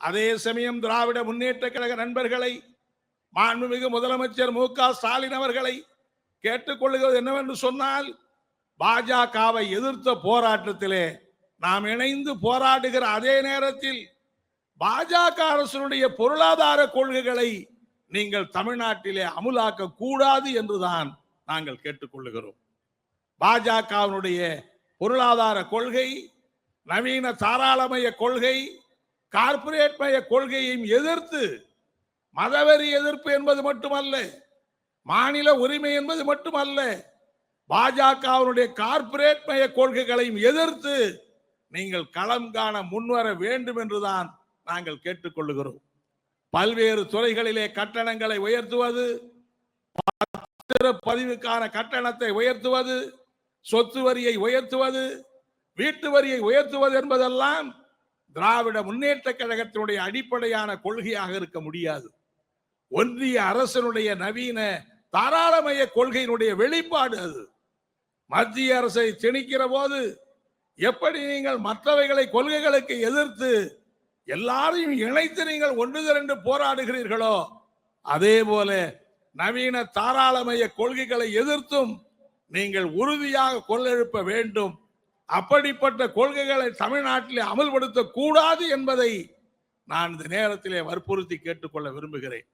அதே சமயம் திராவிட முன்னேற்ற கழக நண்பர்களை மாண்புமிகு முதலமைச்சர் மு க ஸ்டாலின் அவர்களை கேட்டுக்கொள்கிறது என்னவென்று சொன்னால் பாஜகவை எதிர்த்த போராட்டத்திலே நாம் இணைந்து போராடுகிற அதே நேரத்தில் பாஜக அரசினுடைய பொருளாதார கொள்கைகளை நீங்கள் தமிழ்நாட்டிலே அமுலாக்க கூடாது என்றுதான் நாங்கள் கேட்டுக்கொள்ளுகிறோம் பாஜகவினுடைய பொருளாதார கொள்கை நவீன தாராளமய கொள்கை கார்ப்பரேட் மய கொள்கையையும் எதிர்த்து மதவெறி எதிர்ப்பு என்பது மட்டுமல்ல மாநில உரிமை என்பது மட்டுமல்ல பாஜகவினுடைய கார்ப்பரேட் மய கொள்கைகளையும் எதிர்த்து நீங்கள் களம் காண முன்வர வேண்டும் என்றுதான் நாங்கள் கேட்டுக்கொள்ளுகிறோம். பல்வேறு துறைகளிலே கட்டணங்களை உயர்த்துவது பதிவுக்கான கட்டணத்தை உயர்த்துவது சொத்து வரியை உயர்த்துவது வீட்டு வரியை உயர்த்துவது என்பதெல்லாம் திராவிட முன்னேற்ற கழகத்தினுடைய அடிப்படையான கொள்கையாக இருக்க முடியாது. ஒன்றிய அரசனுடைய நவீன தாராளமய கொள்கையினுடைய வெளிப்பாடு அது. மத்திய அரசை திணிக்கிற போது எப்படி நீங்கள் மற்றவைகளை கொள்கைகளுக்கு எதிர்த்து எல்லாரையும் இணைத்து நீங்கள் ஒன்று திரண்டு போராடுகிறீர்களோ அதே போல நவீன தாராளமய கொள்கைகளை எதிர்த்தும் நீங்கள் உறுதியாக கொள்ளெழுப்ப வேண்டும் அப்படிப்பட்ட கொள்கைகளை தமிழ்நாட்டிலே அமல்படுத்தக்கூடாது என்பதை நான் இந்த நேரத்திலே வற்புறுத்தி கேட்டுக்கொள்ள விரும்புகிறேன்.